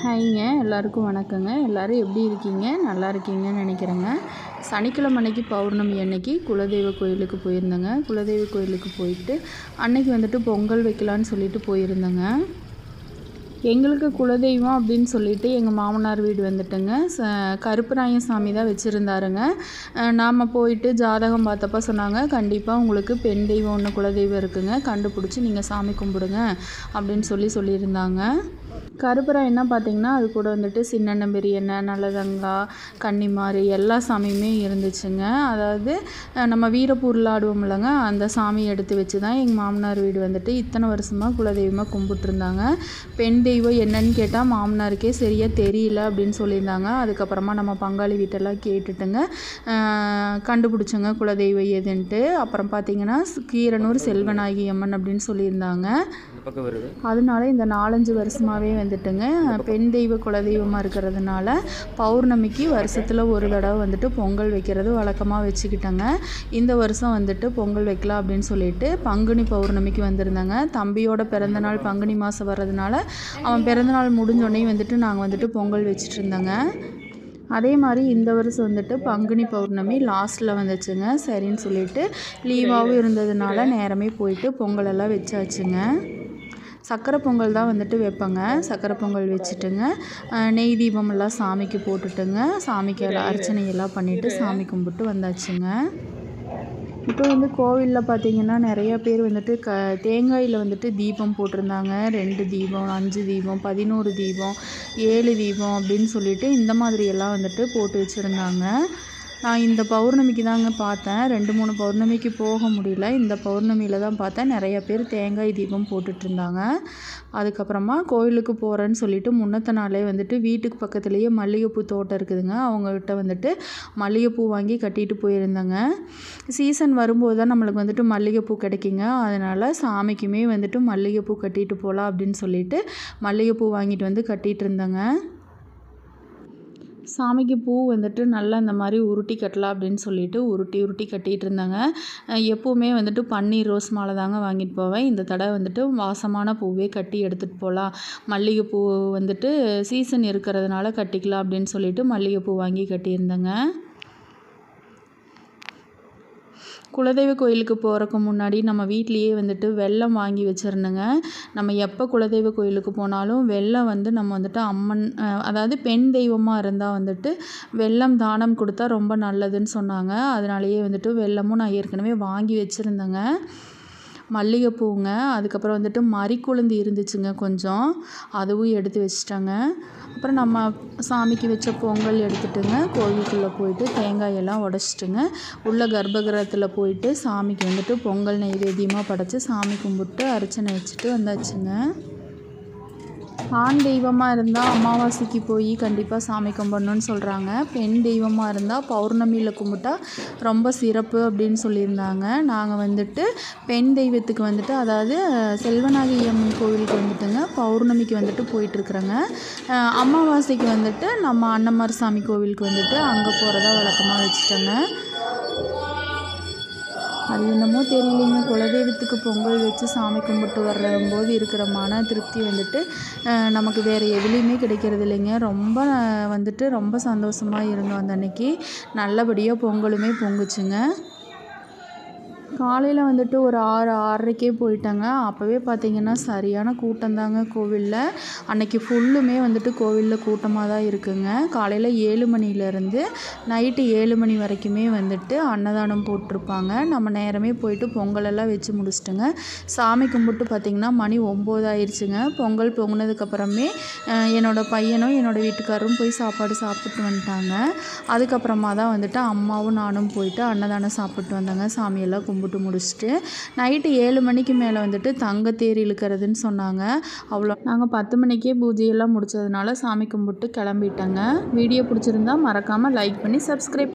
ஹாய்ங்க எல்லாருக்கும் வணக்கங்க. எல்லோரும் எப்படி இருக்கீங்க? நல்லா இருக்கீங்கன்னு நினைக்கிறேங்க. சனிக்கிழமை அன்னைக்கு பௌர்ணமி அன்னைக்கு குலதெய்வ கோயிலுக்கு போயிருந்தேங்க. குலதெய்வ கோயிலுக்கு போயிட்டு அன்னைக்கு வந்துட்டு பொங்கல் வைக்கலான்னு சொல்லிட்டு போயிருந்தேங்க. எங்களுக்கு குலதெய்வம் அப்படின்னு சொல்லிட்டு எங்கள் மாமனார் வீடு வந்துட்டுங்க. ச கருப்பராயன் சாமி தான் வச்சுருந்தாருங்க. நாம் போயிட்டு ஜாதகம் பார்த்தப்ப சொன்னாங்க கண்டிப்பாக உங்களுக்கு பெண் தெய்வம் ஒன்று குலதெய்வம் இருக்குங்க. கண்டுபிடிச்சி நீங்கள் சாமி கும்பிடுங்க. அப்படின்னு சொல்லி சொல்லியிருந்தாங்க. என்ன பார்த்தீங்கன்னா அது கூட வந்துட்டு சின்னண்ணன் பெரியண்ணன் நல்லதங்கா கன்னிமாரி எல்லா சாமியுமே இருந்துச்சுங்க. அதாவது நம்ம வீரப்பூரில் ஆடுவோம் இல்லைங்க அந்த சாமி எடுத்து வச்சு தான் எங்கள் மாமனார் வீடு வந்துட்டு இத்தனை வருஷமாக குலதெய்வமாக கும்பிட்டுருந்தாங்க. பெண் தெய்வம் என்னன்னு கேட்டால் மாமனாருக்கே சரியாக தெரியல அப்படின்னு சொல்லியிருந்தாங்க. அதுக்கப்புறமா நம்ம பங்காளி வீட்டெல்லாம் கேட்டுட்டுங்க கண்டுபிடிச்சோங்க குலதெய்வம் எதுன்ட்டு. அப்புறம் பார்த்தீங்கன்னா கீரனூர் செல்வநாயகி அம்மன் அப்படின்னு சொல்லியிருந்தாங்க. அதனால இந்த நாலஞ்சு வருஷமாகவே வந்துட்டுங்க. பெண் தெய்வ குலதெய்வமாக இருக்கிறதுனால பௌர்ணமிக்கு வருஷத்தில் ஒரு தடவை வந்துட்டு பொங்கல் வைக்கிறது வழக்கமாக வச்சுக்கிட்டேங்க. இந்த வருஷம் வந்துட்டு பொங்கல் வைக்கலாம் அப்படின்னு சொல்லிட்டு பங்குனி பௌர்ணமிக்கு வந்திருந்தாங்க. தம்பியோட பிறந்தநாள் பங்குனி மாதம் வர்றதுனால அவன் பிறந்தநாள் முடிஞ்சோடனே வந்துட்டு நாங்கள் வந்துட்டு பொங்கல் வச்சுட்டு இருந்தோங்க அதே மாதிரி இந்த வருஷம் வந்துட்டு பங்குனி பௌர்ணமி லாஸ்ட்டில் வந்துச்சுங்க. சரின்னு சொல்லிட்டு லீவாகவும் இருந்ததுனால நேரமே போயிட்டு பொங்கலெல்லாம் வச்சாச்சுங்க. சக்கரை பொங்கல் தான் வந்துட்டு வைப்பேங்க. சக்கரை பொங்கல் வச்சுட்டுங்க. நெய் தீபமெல்லாம் சாமிக்கு போட்டுட்டுங்க. சாமிக்கு எல்லாம் அர்ச்சனையெல்லாம் பண்ணிவிட்டு சாமி கும்பிட்டு வந்தாச்சுங்க. இப்போ வந்து கோவிலில் பார்த்தீங்கன்னா நிறைய பேர் வந்துட்டு க தேங்காயில் வந்துட்டு தீபம் போட்டிருந்தாங்க. ரெண்டு தீபம் அஞ்சு தீபம் பதினோரு தீபம் ஏழு தீபம் அப்படின்னு சொல்லிட்டு இந்த மாதிரியெல்லாம் வந்துட்டு போட்டு வச்சுருந்தாங்க. நான் இந்த பௌர்ணமிக்கு தாங்க பார்த்தேன். ரெண்டு மூணு பௌர்ணமிக்கு போக முடியல. இந்த பௌர்ணமியில் தான் பார்த்தேன். நிறைய பேர் தேங்காய் தீபம் போட்டுட்ருந்தாங்க. அதுக்கப்புறமா கோயிலுக்கு போகிறேன்னு சொல்லிட்டு முன்னத்த நாளே வந்துட்டு வீட்டுக்கு பக்கத்துலேயே மல்லிகைப்பூ தோட்டம் இருக்குதுங்க. அவங்கக்கிட்ட வந்துட்டு மல்லிகைப்பூ வாங்கி கட்டிட்டு போயிருந்தேங்க. சீசன் வரும்போது தான் நம்மளுக்கு வந்துட்டு மல்லிகைப்பூ கிடைக்குங்க. அதனால் சாமிக்குமே வந்துட்டு மல்லிகைப்பூ கட்டிட்டு போகலாம் அப்படின்னு சொல்லிட்டு மல்லிகைப்பூ வாங்கிட்டு வந்து கட்டிகிட்டு இருந்தேங்க. சாமிக்கு பூ வந்துட்டு நல்லா இந்த மாதிரி உருட்டி கட்டலாம் அப்படின்னு சொல்லிட்டு உருட்டி உருட்டி கட்டிகிட்டு இருந்தாங்க. எப்போவுமே வந்துட்டு பன்னீர் ரோஸ் மாலை தாங்க வாங்கிட்டு போவேன். இந்த தடவை வந்துட்டு வாசமான பூவே கட்டி எடுத்துகிட்டு போகலாம் மல்லிகைப்பூ வந்துட்டு சீசன் இருக்கிறதுனால கட்டிக்கலாம் அப்படின்னு சொல்லிட்டு மல்லிகைப்பூ வாங்கி கட்டியிருந்தேங்க. குலதெய்வ கோயிலுக்கு போகிறக்கு முன்னாடி நம்ம வீட்லேயே வந்துட்டு வெல்லம் வாங்கி வச்சிருந்தேங்க. நம்ம எப்போ குலதெய்வ கோயிலுக்கு போனாலும் வெல்லம் வந்து நம்ம வந்துட்டு அம்மன் அதாவது பெண் தெய்வமாக இருந்தால் வந்துட்டு வெல்லம் தானம் கொடுத்தா ரொம்ப நல்லதுன்னு சொன்னாங்க. அதனாலேயே வந்துட்டு வெல்லமும் நான் ஏற்கனவே வாங்கி வச்சுருந்தேங்க. மல்லிகைப்பூங்க அதுக்கப்புறம் வந்துட்டு மறிக்குழுந்து இருந்துச்சுங்க கொஞ்சம். அதுவும் எடுத்து வச்சுட்டேங்க. அப்புறம் நம்ம சாமிக்கு வச்ச பொங்கல் எடுத்துட்டுங்க கோவிலுக்குள்ளே போயிட்டு தேங்காயெல்லாம் உடச்சிட்டுங்க. உள்ள கர்ப்பகிரகத்தில் போயிட்டு சாமிக்கு வந்துட்டு பொங்கல் நெய்வேத்தியமாக படைச்சி சாமி கும்பிட்டு அர்ச்சனை வச்சுட்டு வந்தாச்சுங்க. ஆண் தெய்வமாக இருந்தால் அமாவாசைக்கு போய் கண்டிப்பாக சாமி கும்பிட்ணுன்னு சொல்கிறாங்க பெண் தெய்வமாக இருந்தால் பௌர்ணமியில் கும்பிட்டா ரொம்ப சிறப்பு அப்படின்னு சொல்லியிருந்தாங்க. நாங்கள் வந்துட்டு பெண் தெய்வத்துக்கு வந்துட்டு அதாவது செல்வநாயகி அம்மன் கோவிலுக்கு வந்துட்டுங்க பௌர்ணமிக்கு வந்துட்டு போயிட்டுருக்குறேங்க. அமாவாசைக்கு வந்துட்டு நம்ம அன்னமார் சாமி கோவிலுக்கு வந்துட்டு அங்கே போகிறதா வழக்கமாக வச்சுட்டேங்க. அது என்னமோ தெரியலைங்க. குலதெய்வத்துக்கு பொங்கல் வச்சு சாமி கும்பிட்டு வரும்போது இருக்கிற மன திருப்தி வந்துட்டு நமக்கு வேறு எதுலேயுமே கிடைக்கிறது இல்லைங்க. ரொம்ப வந்துட்டு ரொம்ப சந்தோஷமாக இருந்தோம் அந்த அன்னைக்கு. நல்லபடியாக பொங்கலுமே பொங்குச்சுங்க. காலையில் வந்துட்டு ஒரு ஆறு ஆறரைக்கே போயிட்டேங்க. அப்போவே பார்த்திங்கன்னா சரியான கூட்டம் தாங்க கோவிலில். அன்னைக்கு ஃபுல்லுமே வந்துட்டு கோவிலில் கூட்டமாக தான் இருக்குங்க. காலையில் ஏழு மணிலேருந்து நைட்டு ஏழு மணி வரைக்குமே வந்துட்டு அன்னதானம் போட்டிருப்பாங்க. நம்ம நேரமே போயிட்டு பொங்கலெல்லாம் வச்சு முடிச்சிட்டுங்க. சாமி கும்பிட்டு பார்த்திங்கன்னா மணி ஒம்போதாயிருச்சுங்க பொங்கல் பொங்கினதுக்கப்புறமே என்னோடய பையனும் என்னோடய வீட்டுக்காரரும் போய் சாப்பாடு சாப்பிட்டு வந்துட்டாங்க. அதுக்கப்புறமா தான் வந்துட்டு அம்மாவும் நானும் போயிட்டு அன்னதானம் சாப்பிட்டு வந்தாங்க. சாமியெல்லாம் கும்பிட்டு போட்டு முடிச்சுட்டு நைட்டு ஏழு மணிக்கு மேலே வந்துட்டு தங்கத்தேர் இழுக்கிறதுன்னு சொன்னாங்க. அவ்வளோ நாங்கள் பத்து மணிக்கே பூஜையெல்லாம் முடித்ததுனால சாமி கும்பிட்டு கிளம்பிட்டேங்க. வீடியோ பிடிச்சிருந்தா மறக்காமல் லைக் பண்ணி சப்ஸ்கிரைப்